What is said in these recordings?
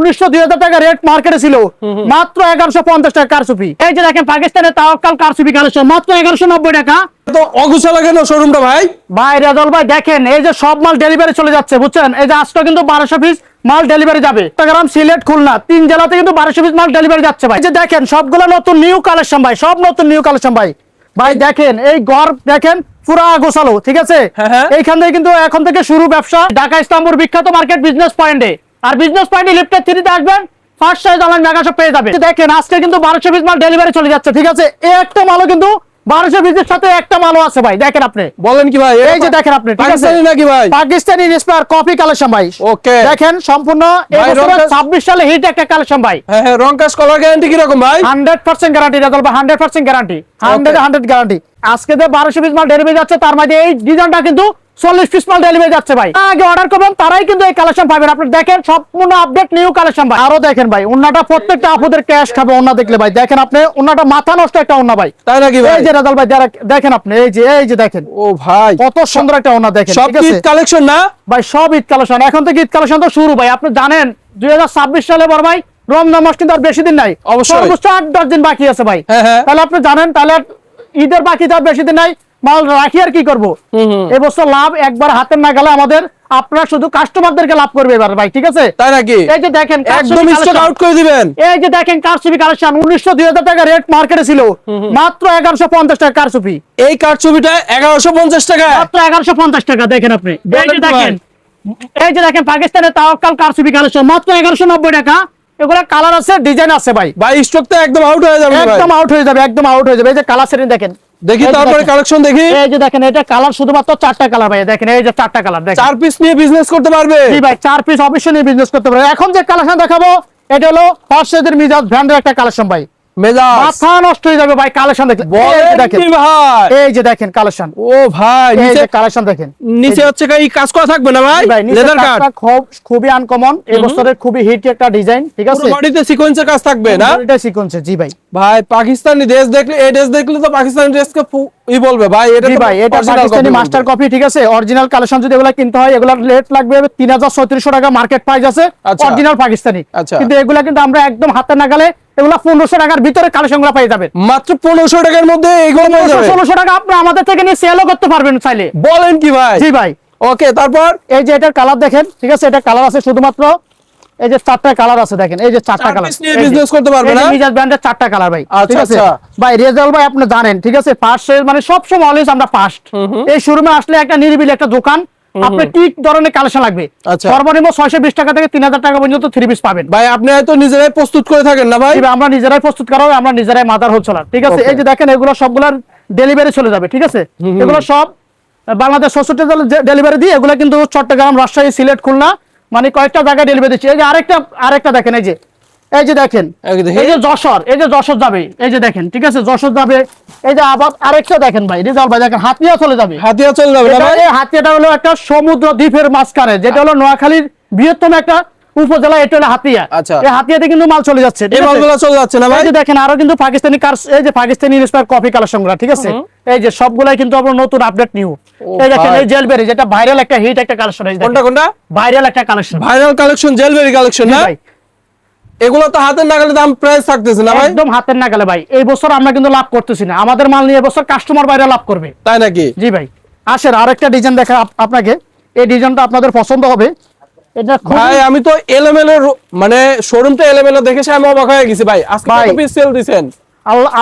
উনিশশো দুই হাজার টাকা রেট মার্কেটে ছিল। মাত্র এগারোশো পঞ্চাশ টাকা কারসুপি এই যে দেখেন পাকিস্তানের তাওয়াক্কাল কারসুপি কালেকশন। মাত্র এগারোশো নব্বই টাকা। তো অগুছালা কেন শোরুমটা ভাই? ভাই রেজল ভাই দেখেন এই যে সব মাল ডেলিভারি চলে যাচ্ছে বুঝছেন? এই যে আজকে কিন্তু বারোশো পিস মাল ডেলিভারি যাবে। চট্টগ্রাম সিলেট খুলনা তিন জেলাতে কিন্তু বারোশো পিস মাল ডেলিভারি যাচ্ছে ভাই। যে দেখেন সবগুলো নতুন নিউ কালেকশন ভাই সব নতুন নিউ কালেকশন ভাই। ভাই দেখেন এই গড় দেখেন পুরা গোছালো ঠিক আছে? হ্যাঁ, হ্যাঁ। এইখান থেকে কিন্তু এখন থেকে শুরু ব্যবসা। ঢাকা ইস্তাম্বুল বিখ্যাত মার্কেট বিজনেস পয়েন্টে আর বিজনেস পয়েন্টে লিফটের থ্রিতে আসবেন first size online mega shop পেয়ে যাবে দেখেন আজকে কিন্তু বারোশো পিস মাল ডেলিভারি চলে যাচ্ছে ঠিক আছে? এই একটা মালও কিন্তু বারোশো পিসের সাথে একটা মালও আছে ভাই দেখেন আপনি। বলেন কি ভাই এই যে দেখেন আপনি পাকিস্তানি নাকি ভাই? পাকিস্তানি ইন্সপায়ার কপি কালেকশন ভাই। Okay. দেখেন সম্পূর্ণ 26 সালে হিট একটা কালেকশন ভাই। হ্যাঁ হ্যাঁ রং কাজ কলার গ্যারান্টি কীরকম ভাই? 100% গ্যারান্টি রেজাল্ট বা 100% গ্যারান্টি 100 100 গ্যারান্টি আজকে যে 1200 পিস মাল ডেলিভারি যাচ্ছে তার মাঝে এই ডিজাইনটা কিন্তু 40 পিস মাল ডেলিভারি যাচ্ছে ভাই। আগে অর্ডার করবেন তারাই কিন্তু এই কালেকশন পাবেন আপনি দেখেন সম্পূর্ণ আপডেট নিউ কালেকশন ভাই। আরও দেখেন ভাই ওন্নাটা প্রত্যেকটা আপুদের ক্যাশ খাবে ওন্না দেখলে ভাই। দেখেন আপনি ওন্নাটা মাথা নষ্ট একটা ওন্না ভাই। তাই নাকি ভাই? এই যে রেজাল্ট ভাই দেখেন আপনি এই যে এই যে দেখেন। ও ভাই। কত সুন্দর একটা ওন্না দেখেন সব আছে? কালেকশন না? ভাই সব ঈদ কালেকশন এখন থেকে ঈদ কালেকশন তো শুরু ভাই। আপনি জানেন দুই হাজার ছাব্বিশ সালে বড় ভাই রমজান মাস কিন্তু আর বেশি দিন নাই। অবশ্যই। সর্বোচ্চ আট দশ দিন বাকি আছে ভাই। হ্যাঁ, হ্যাঁ। তাহলে আপনি জানেন তাহলে ঈদের বাকি তো আর বেশি দিন নাই। মাল রাখি আর কি করব? এবছর লাভ একবার হাতের না গেলে আমাদের আপনারা শুধু কাস্টমারদেরকে লাভ করবে এবার ভাই ঠিক আছে? তাই নাকি? এই যে দেখেন একদম স্টক আউট করে দিবেন। এই যে দেখেন কারসুপি কালেকশন উনিশশো দুই টাকা রেট মার্কেটে ছিল। মাত্র এগারোশো পঞ্চাশ টাকা কারসুপি এই এগারোশো পঞ্চাশ টাকা মাত্র এগারোশো পঞ্চাশ টাকা দেখেন আপনি। এই যে দেখেন এই যে দেখেন পাকিস্তানের তাওয়াক্কাল কারসুপি কালেকশন মাত্র এগারোশো নব্বই টাকা। এগুলা কালার আছে ডিজাইন আছে ভাই। ভাই স্টক তো একদম আউট হয়ে যাবে একদম আউট হয়ে যাবে একদম আউট হয়ে যাবে। এই যে কালার সেটিং দেখেন। দেখি তারপরে দেখেন। কালেকশন দেখি। এই যে দেখেন এটা কালার শুধুমাত্র চারটা কালার ভাই দেখেন এই যে চারটা কালার দেখেন। চার পিস নিয়ে বিজনেস করতে পারবে। জি ভাই চার পিস অবশ্যই নিয়ে বিজনেস করতে পারবে। এখন যে কালেকশন দেখাবো এটা হলো ফার্স্টের মিজাজ ব্র্যান্ডের একটা কালেকশন ভাই। মেজাজ। মাথা নষ্ট হয়ে যাবে ভাই কালেকশন এই দেখেন। ভাই? এই যে দেখেন কালেকশন ও ভাই নিচে কালেকশন দেখেন। নিচে হচ্ছে এই কাজ করা থাকবে না ভাই? লেদার কাট খুব খুবই আনকমন এই বছরের খুবই হিট একটা ডিজাইন ঠিক আছে? বডিতে সিকোয়েন্সের কাজ থাকবে না? এটা সিকোয়েন্সে জি ভাই। ভাই পাকিস্তানি ড্রেস দেখলে এই ড্রেস দেখলে তো পাকিস্তানি ড্রেসকে ই বলবে। ভাই এটা ভাই এটা পাকিস্তানি মাস্টার কপি ঠিক আছে? অরিজিনাল কালেকশন যদি এগুলা কিনতে হয় এগুলার রেট লাগবে তিন হাজার ছত্রিশশো টাকা মার্কেট প্রাইস আছে আচ্ছা। অরিজিনাল পাকিস্তানি। আচ্ছা। কিন্তু এগুলা কিন্তু আমরা একদম হাতে নাগালে এগুলা পনেরোশো টাকার ভিতরে কালেকশনগুলা পেয়ে যাবেন। মাত্র পনেরোশো টাকার মধ্যে এগুলো পেয়ে যাবে ষোলোশো টাকা আপনি আমাদের থেকে নিয়ে সেলও করতে পারবেন চাইলে। বলেন কি ভাই? জি ভাই। ওকে তারপর? এই যে এটার কালার দেখেন ঠিক আছে? এটা কালার আছে শুধুমাত্র এই যে চারটা কালার আছে দেখেন এই যে চারটা কালার business করতে পারবে না? মিজাজ ব্র্যান্ডের চারটা কালার ভাই আচ্ছা, ঠিক আছে? আচ্ছা। ভাই রেজাল্ট ভাই আপনি জানেন ঠিক আছে? ফার্স্ট মানে সব সময় অলওয়েজ আমরা ফার্স্ট এই শোরুমে আসলে একটা নিরিবিলি একটা দোকান আপনি কি ধরনের কালেকশন লাগবে। আচ্ছা। সর্বনিম্ন ছয়শো বিশ টাকা থেকে তিন হাজার টাকা পর্যন্ত থ্রি পিস পাবেন। ভাই আপনি হয়তো নিজেরাই প্রস্তুত করে থাকেন না ভাই? আমরা নিজেরাই প্রস্তুত করা আমরা নিজেরাই মাদার হোলসেলার ঠিক আছে? এই যে দেখেন এগুলো সবগুলোর ডেলিভারি চলে যাবে ঠিক আছে? এগুলো সব বাংলাদেশ ষষ্ঠটি ডেলিভারি দিয়ে এগুলো কিন্তু চট্টগ্রাম রাজশাহী সিলেট খুলনা মানে কয়েকটা জায়গায় ডেলিভারি দিচ্ছে। এই যে আরেকটা আরেকটা দেখেন এই যে এই যে দেখেন এই যে যশোর এই যে যশোর যাবে এই যে দেখেন ঠিক আছে যশোর যাবে এই যে আবার আরেকটা দেখেন ভাই রেজাল ভাই দেখেন হাতিয়া চলে যাবে। হাতিয়া চলে যাবে হাতিয়াটা হলো একটা সমুদ্র দ্বীপের মাঝখানে যেটা হলো নোয়াখালীর বৃহত্তম একটা উপজেলা এটা হলো হাতিয়া। আচ্ছা। এই হাতিয়াতে কিন্তু মাল চলে যাচ্ছে এই মালগুলো চলে যাচ্ছে না ভাই? এই যে দেখেন আরও কিন্তু পাকিস্তানি কার এই যে পাকিস্তানি ইন্সপায়ার কপি কালেকশনগুলা ঠিক আছে? এই যে সবগুলাই কিন্তু আপনার নতুন আপডেট নিউ এই দেখেন এই জেলবেরি যেটা ভাইরাল একটা হিট একটা কালেকশন এই কোনটা কোনটা? ভাইরাল একটা কালেকশন ভাইরাল কালেকশন জেলবেরি কালেকশন না? ভাই। এগুলো তো হাতের নাগালে দাম প্রাইস থাকতেছে না ভাই? একদম হাতের নাগালে ভাই। এই বছর আমরা কিন্তু লাভ করতেছি না। আমাদের মাল নিয়ে বছর কাস্টমার বাইরে লাভ করবে। তাই নাকি? জি ভাই। আসেন আরেকটা ডিজাইন দেখা আপনাকে। এই ডিজাইনটা আপনাদের পছন্দ হবে। এটা ভাই আমি তো এলোমেলো মানে শোরুমটা এলোমেলো দেখেছে আমি অবাক হয়ে গেছি ভাই। আজকে কত পিস সেল দিছেন?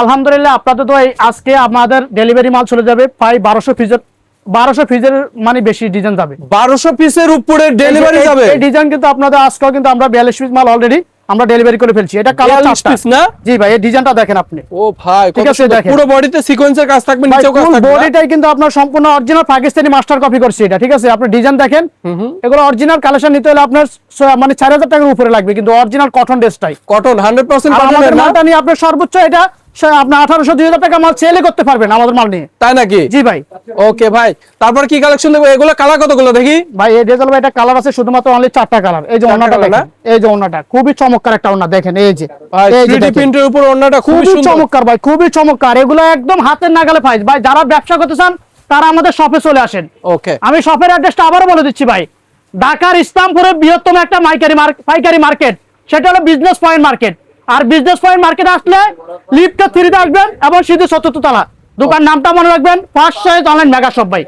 আলহামদুলিল্লাহ আপনাদের তো আজকে আমাদের ডেলিভারি মাল চলে যাবে প্রায় বারোশো পিসের বারোশো পিসের মানে বেশি ডিজাইন যাবে। বারোশো পিসের উপরে ডেলিভারি যাবে? ডিজাইন কিন্তু আপনাদের আজকেও কিন্তু আমরা বিয়াল্লিশ পিস মাল অলরেডি আমরা ডেলিভারি করে ফেলছি। এটা কালার 42 চারটা না? জি ভাই এই ডিজাইনটা দেখেন আপনি। ও ভাই ঠিক আছে, দেখেন। পুরো বডিতে সিকোয়েন্সের কাজ থাকবে নিচেও কাজ থাকবে বডিটাই কিন্তু আপনার সম্পূর্ণ অরিজিনাল পাকিস্তানি মাস্টার কপি করছে এটা ঠিক আছে? আপনি ডিজাইন দেখেন। এগুলো অরিজিনাল কালেকশন নিতে হলে আপনার মানে চার হাজার টাকার উপরে লাগবে কিন্তু অরিজিনাল কটন ড্রেসটাই কটন 100% কটন আমাদের মালটা নিয়ে আপনি সর্বোচ্চ এটা আপনার আঠারোশো দুই হাজার টাকা মাল সেলে করতে পারবেন আমাদের মাল নিয়ে। তাই নাকি? জি ভাই। ওকে ভাই তারপর কি কালেকশন দেখব? এগুলো কালার কতগুলো দেখি? ভাই এই ভাই এটা কালার আছে শুধুমাত্র অনলি চারটা কালার এই যে? দেখেন এই যে খুবই চমৎকার একটা দেখেন এই যে। ভাই এই যে 3D দেখেন। প্রিন্টের উপর অন্যটা খুবই চমৎকার ভাই খুবই চমৎকার। এগুলো একদম হাতের নাগালে পাইস ভাই যারা ব্যবসা করতে চান তারা আমাদের শপে চলে আসেন। ওকে। আমি শপের অ্যাড্রেসটা আবারও বলে দিচ্ছি ভাই। ঢাকার ইসলামপুরের বৃহত্তম একটা মাইকারি পাইকারি মার্কেট সেটা হলো বিজনেস পয়েন্ট মার্কেট আর বিজনেস পয়েন্ট মার্কেট আসলে লিফটটা থ্রিতে আসবেন এবং সিধু চতুর্থ তলা। দোকান নামটা মনে রাখবেন ফার্স্ট সাইজ অনলাইন মেগা সব ভাই।